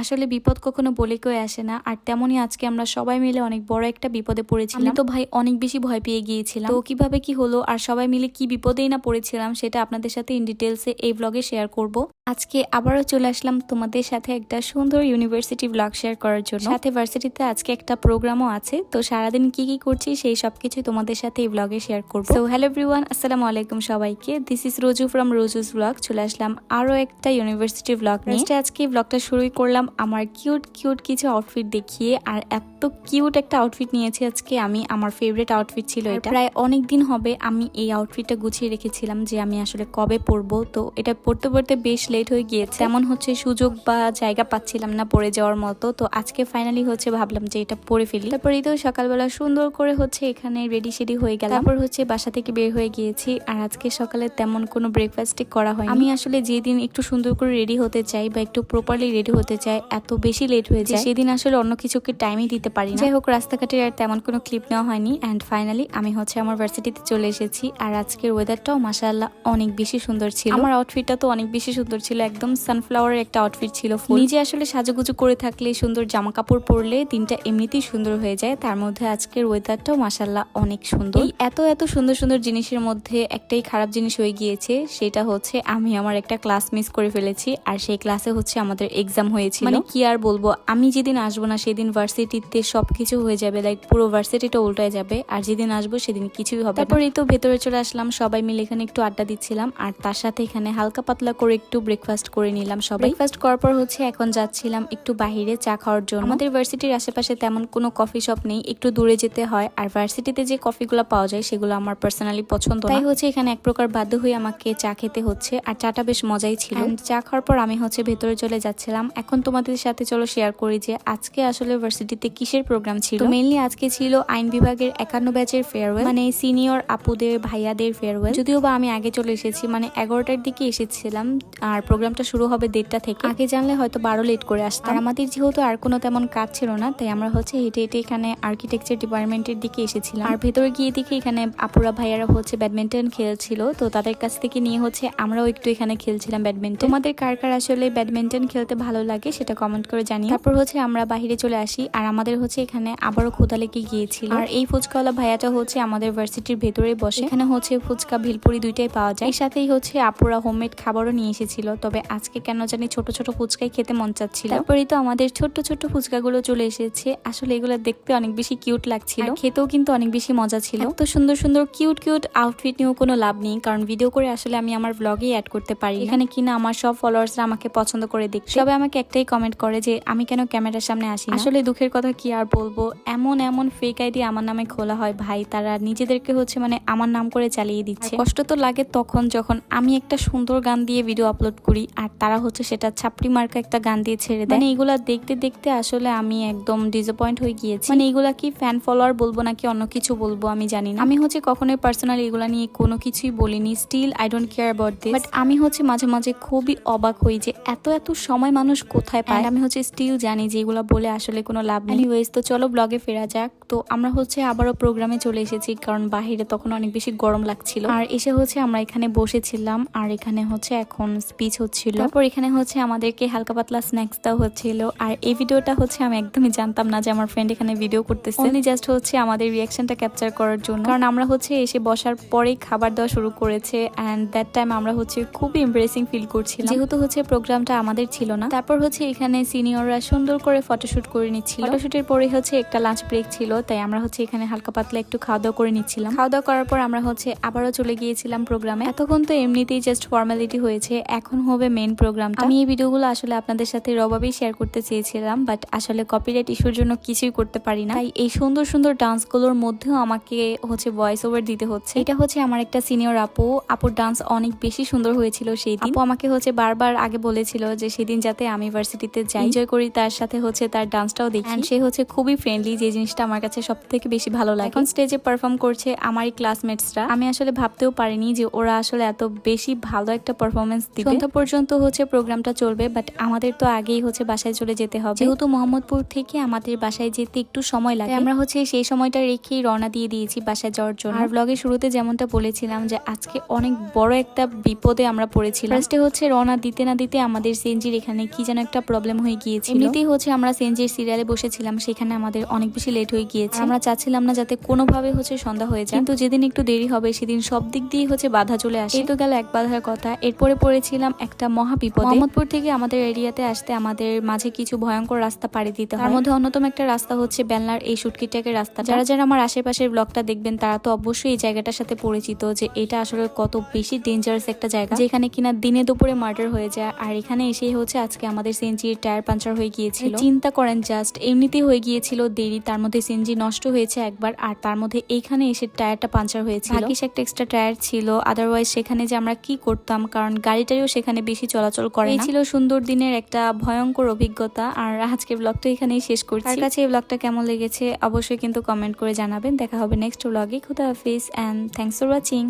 আসলে বিপদ কখনো বলে কেউ আসে না। আর তেমনই আজকে আমরা সবাই মিলে অনেক বড় একটা বিপদে পড়েছিলাম। তো ভাই অনেক বেশি ভয় পেয়ে গিয়েছিলাম। তো কীভাবে কি হলো? আর সবাই মিলে কি বিপদেই না পড়েছিলাম? সেটা আপনাদের সাথে ইন ডিটেলসে এই ব্লগে শেয়ার করব। আজকে আবারও চলে আসলাম তোমাদের সাথে একটা সুন্দর ইউনিভার্সিটি ব্লগ শেয়ার করার জন্য। সাথে ভার্সিটিতে আজকে একটা প্রোগ্রামও আছে তো সারাদিন কি কি করছি সেই সবকিছু তোমাদের সাথে এই ব্লগে শেয়ার করব। সো হ্যালো এভরিওয়ান আসসালামু আলাইকুম সবাইকে। This is Roju from Roju's blog চলে আসলাম আরও একটা ইউনিভার্সিটি ব্লগ নিয়ে। আজকে ব্লগটা শুরুই করলাম আমার কিউট কিউট কিছু আউটফিট দেখিয়ে আর এত কিউট একটা আউটফিট নিয়েছি আজকে। আমি আমার ফেভারিট আউটফিট ছিল এটা। প্রায় অনেক দিন হবে আমি এই আউটফিটটা গুছিয়ে রেখেছিলাম যে আমি আসলে কবে পরবো। তো এটা পড়তে পড়তে বেশ লেট হয়ে গিয়েছে। তেমন হচ্ছে সুযোগ বা জায়গা পাচ্ছিলাম না পরে যাওয়ার মতো। তো আজকে ফাইনালি হচ্ছে ভাবলাম যে এটা পরে ফেলি। তারপরে তো সকালবেলা সুন্দর করে হচ্ছে এখানে রেডি সেডি হয়ে গেল তারপর হচ্ছে বাসা থেকে বের হয়ে গিয়েছি। আর আজকে সকালে তেমন কোনো ব্রেকফাস্টই করা হয় আমি আসলে যেদিন একটু সুন্দর করে রেডি হতে চাই বা একটু প্রপারলি রেডি হতে চাই, এত বেশি লেট হয়ে যায়। সেদিন আসলে অন্য কিছুকে টাইমই দিতে পারি যাই হোক রাস্তাঘাটের আর তেমন কোনো ক্লিপ নেওয়া হয়নি। অ্যান্ড ফাইনালি আমি হচ্ছে আমার ভার্সিটিতে চলে এসেছি। আর আজকের ওয়েদারটাও মাসাল্লাহ অনেক বেশি সুন্দর ছিল। আমার আউটফিটটা তো অনেক বেশি সুন্দর ছিল একদম সানফ্লাওয়ারের একটা আউটফিট ছিল নিজে আসলে সাজুগুজু করে থাকলে সুন্দর জামা কাপড় পরলে দিনটা এমনিতেই সুন্দর হয়ে যায়। তার মধ্যে আজকের ওয়েদারটাও মাসাল্লাহ অনেক সুন্দর। এত এত সুন্দর সুন্দর জিনিসের মধ্যে একটাই খারাপ জিনিস হয়ে গিয়েছে, সেটা হচ্ছে আমি আমার একটা ক্লাস মিস করে ফেলেছি, আর সেই ক্লাসে হচ্ছে আমাদের এক্সাম হয়েছিল। মানে কি আর বলব, আমি যেদিন আসব না সেদিন ভার্সিটিতে সবকিছু হয়ে যাবে লাইক পুরো ভার্সিটিটা উল্টায় যাবে, আর যেদিন আসব সেদিন কিছুই হবে তারপর এই তো ভেতরে চলে আসলাম, সবাই মিলে এখানে একটু আড্ডা দিচ্ছিলাম, আর তার সাথে এখানে হালকা পাতলা করে একটু ব্রেকফাস্ট করে নিলাম সবাই। ব্রেকফাস্ট করার পর হচ্ছে এখন যাচ্ছিলাম একটু বাহিরে চা খাওয়ার জন্য। আমাদের ভার্সিটির আশেপাশে তেমন কোনো কফি শপ নেই একটু দূরে যেতে হয়। আর ভার্সিটিতে যে কফিগুলো পাওয়া যায় সেগুলো আমার পার্সোনালি পছন্দ তাই হচ্ছে এখানে এক প্রকার বাধ্য হয়ে আমাকে চা খেতে হচ্ছে আর চাটা বেশ মজাই ছিল। চা খাওয়ার পর আমি হচ্ছে ভেতরে চলে যাচ্ছিলাম। এখন তোমাদের সাথে চলো শেয়ার করি যে আজকে আসলে ভার্সিটিতে কিসের প্রোগ্রাম ছিল? মেইনলি আজকে ছিল আইন বিভাগের একান্ন ব্যাচের ফেয়ারওয়েল মানে সিনিয়র আপুদের ভাইয়াদের ফেয়ারওয়েল যদিও বা আমি আগে চলে এসেছি মানে এগারোটার দিকে এসেছিলাম। আর প্রোগ্রামটা শুরু হবে দেড়টা থেকে। আগে জানলে হয়তো বারো লেট করে আসতাম। আমাদের যেহেতু আর কোনো তেমন কাজ ছিল না তাই আমরা হচ্ছে হেঁটে হেঁটে এখানে আর্কিটেকচার ডিপার্টমেন্টের দিকে এসেছিলাম। আর ভেতরে গিয়ে দেখি এখানে আপুরা ভাইয়ারা হচ্ছে ব্যাডমিন্টন খেলছিল তো তাদের কাছ থেকে নিয়ে হচ্ছে আমরাও একটু এখানে খেলছিলাম ব্যাডমিন্টন। তোমাদের কার কার আসলে ব্যাডমিন্টন খেলতে ভালো লাগে সেটা কমেন্ট করে জানি তারপর হচ্ছে আমরা বাহিরে চলে আসি আর আমাদের হচ্ছে এখানে আবারও ক্ষুদা লেগে গিয়েছিল। আর এই ফুচকাওয়ালা ভাইয়াটা হচ্ছে আমাদের ভার্সিটির ভেতরে বসে। এখানে হচ্ছে ফুচকা ভেলপুরি দুইটাই পাওয়া যায়। এর সাথেই হচ্ছে আপুরা হোমমেড খাবারও নিয়ে এসেছিল। তবে আজকে কেন জানি ছোট ছোট ফুচকাই খেতে মন চাচ্ছিল। তারপরেই তো আমাদের ছোট্ট ছোট্ট ফুচকাগুলো চলে এসেছে। আসলে এগুলো দেখতে অনেক বেশি কিউট লাগছিল। খেতেও কিন্তু অনেক বেশি মজা ছিল। তো সুন্দর সুন্দর কিউট কিউট আউটফিট নিয়েও কোনো লাভ নেই কারণ ভিডিও করে আসলে আমি আমার ব্লগেই অ্যাড করতে পারি এখানে কিনা আমার সব ফলোয়ার্সরা আমাকে পছন্দ করে দেখছে সবাই আমাকে একটাই কমেন্ট করে যে আমি কেন ক্যামেরার সামনে আসি আসলে দুঃখের কথা কি আর বলব? এমন এমন ফেক আইডি আমার নামে খোলা হয় ভাই। তারা নিজেদেরকে হচ্ছে মানে আমার নাম করে চালিয়ে দিচ্ছে। কষ্ট তো লাগে তখন যখন আমি একটা সুন্দর গান দিয়ে ভিডিও আপলোড করি আর তারা হচ্ছে সেটা ছাপড়ি মার্কা একটা গান দিয়ে ছেড়ে দেয়। মানে এগুলা দেখতে দেখতে আসলে আমি একদম ডিসঅ্যাপয়েন্ট হয়ে গিয়েছি। মানে এগুলা কি ফ্যান ফলোয়ার বলব নাকি অন্য কিছু বলব আমি জানি না। আমি হচ্ছে কখনোই পার্সোনালি এগুলা নিয়ে কোনো কিছুই বলিনি still I don't care about this but আমি হচ্ছে মাঝে মাঝে খুবই অবাক হই যে এত এত সময় মানুষ কোথায় পায়। আমি হচ্ছে স্টিল জানি যে এগুলা বলে আসলে কোনো লাভ নেই। এনিওয়েজ তো চলো ব্লগে ফেরা যাক। তো আমরা হচ্ছে আবারও প্রোগ্রামে চলে এসেছি কারণ বাহিরে তখন অনেক বেশি গরম লাগছিল। আর এসে হচ্ছে আমরা এখানে বসেছিলাম আর এখানে হচ্ছে এখন স্পিচ হচ্ছিল। তারপর এখানে হচ্ছে আমাদেরকে হালকা পাতলা স্ন্যাক্স দেওয়া হচ্ছিল। আর এই ভিডিওটা হচ্ছে আমি একদমই জানতাম না যে আমার ফ্রেন্ড এখানে ভিডিও করতেছে। উনি জাস্ট হচ্ছে আমাদের রিয়াকশনটা ক্যাপচার করার জন্য। কারণ আমরা হচ্ছে এসে বসার পরেই খাবার দেওয়া শুরু করেছে। অ্যান্ড দ্যাট টাইম আমরা হচ্ছে খুবই এমব্রেসিং ফিল করছিলাম। যেহেতু হচ্ছে প্রোগ্রামটা আমাদের ছিল না। তারপর হচ্ছে এখানে সিনিয়ররা সুন্দর করে ফটোশুট করে নিচ্ছিল। ফটোশুটের পরে হচ্ছে একটা লাঞ্চ ব্রেক ছিল। তাই আমরা হচ্ছে এখানে হালকা পাতলা একটু খাওয়া দাওয়া করে নিচ্ছিলাম। খাওয়া দাওয়া করার পর আমরা হচ্ছে আবারও চলে গিয়েছিলাম প্রোগ্রামে এতক্ষণ তো এমনিতেই জাস্ট ফর্মালিটি হয়েছে। এখন হবে মেন প্রোগ্রামটা আমি এই ভিডিওগুলো আসলে আপনাদের সাথে রবাবেই শেয়ার করতে চেয়েছিলাম বাট আসলে কপিরাইট ইস্যুর জন্য কিছুই করতে পারি না। তাই এই সুন্দর সুন্দর ডান্সগুলোর মধ্যেও আমাকে হচ্ছে ভয়েস ওভার দিতে হচ্ছে। এটা হচ্ছে আমার একটা সিনিয়র আপু। আপুর ডান্স অনেক বেশি সুন্দর হয়েছিল সেই দিন আপু আমাকে হচ্ছে বারবার আগে বলেছিল যে সেদিন যাতে আমি ভার্সিটিতে যাই। এনজয় করি তার সাথে হচ্ছে তার ডান্সটাও দেখি। সে হচ্ছে খুবই ফ্রেন্ডলি যে জিনিসটা আমার কাছে সব থেকে বেশি ভালো লাগে। এখন স্টেজে পারফর্ম করছে আমারই ক্লাসমেটসরা আমি আসলে ভাবতেও পারিনি যে ওরা আসলে এত বেশি ভালো একটা পারফরমেন্স দিবে। পর্যন্ত হচ্ছে প্রোগ্রামটা চলবে বাট আমাদের তো আগেই হচ্ছে বাসায় চলে যেতে হবে। যেহেতু মোহাম্মদপুর থেকে আমাদের বাসায় যেতে একটু সময় লাগে, আমরা হচ্ছে সেই সময়টা রেখেই রওনা দিয়ে দিয়েছি বাসায় যাওয়ার জন্য। আর ব্লগের শুরুতে যেমনটা বলেছিলাম যে আজকে অনেক বড় একটা বিপদে আমরা পড়েছিলাম। ফার্স্টে হচ্ছে রওনা দিতে না দিতে আমাদের সেনজির এখানে কি যেন একটা প্রবলেম হয়ে গিয়েছে এমনিতেই হচ্ছে আমরা সেনজির সিরিয়ালে বসেছিলাম, সেখানে আমাদের অনেক বেশি লেট হয়ে গিয়েছে। আমরা চাচ্ছিলাম না যাতে কোনোভাবে হচ্ছে সন্ধ্যা হয়ে যায়। কিন্তু যেদিন একটু দেরি হবে, সেদিন সব দিক দিয়ে হচ্ছে বাধা চলে আসে। তো গেল এক বাধার কথা। এরপরে পড়েছিলাম একটা মহা বিপদ মোহাম্মদপুর থেকে আমাদের এরিয়াতে আসতে আমাদের মাঝে কিছু ভয়ঙ্কর রাস্তা পাড়ি দিতে তার মধ্যে অন্যতম একটা রাস্তা হচ্ছে বেলনার এই সুটকিটাকের রাস্তা যারা যারা আমার আশেপাশের ব্লগটা দেখবেন তারা তো অবশ্যই এই জায়গাটার সাথে পরিচিত যে এটা আসলে কত বেশি ডেঞ্জারাস একটা জায়গা। যেখানে কিনা দিনে দুপুরে মার্ডার হয়ে যায়। আর এখানে এসেই হচ্ছে আজকে আমাদের সেঞ্জির টায়ার পাঞ্চার হয়ে গিয়েছিল। চিন্তা করেন জাস্ট এমনিতেই হয়ে গিয়েছিল দেরি তার মধ্যে সেঞ্জি নষ্ট হয়েছে একবার আর তার মধ্যে এইখানে এসে টায়ারটা পাঞ্চার হয়েছিল। একটা এক্সট্রা টায়ার ছিল। আদারওয়াইজ সেখানে যে আমরা কি করতাম কারণ গাড়িটারিও সেখানে বেশি চলাচল করে এই ছিল সুন্দর দিনের একটা ভয়ঙ্কর অভিজ্ঞতা। আর আজকে ব্লগটা এখানেই শেষ করছি। তার কাছে এই ব্লগটা কেমন লেগেছে অবশ্যই কিন্তু কমেন্ট করে জানাবেন। দেখা হবে নেক্সট ব্লগে খুদা হাফিজ অ্যান্ড থ্যাংকস ফর ওয়াচিং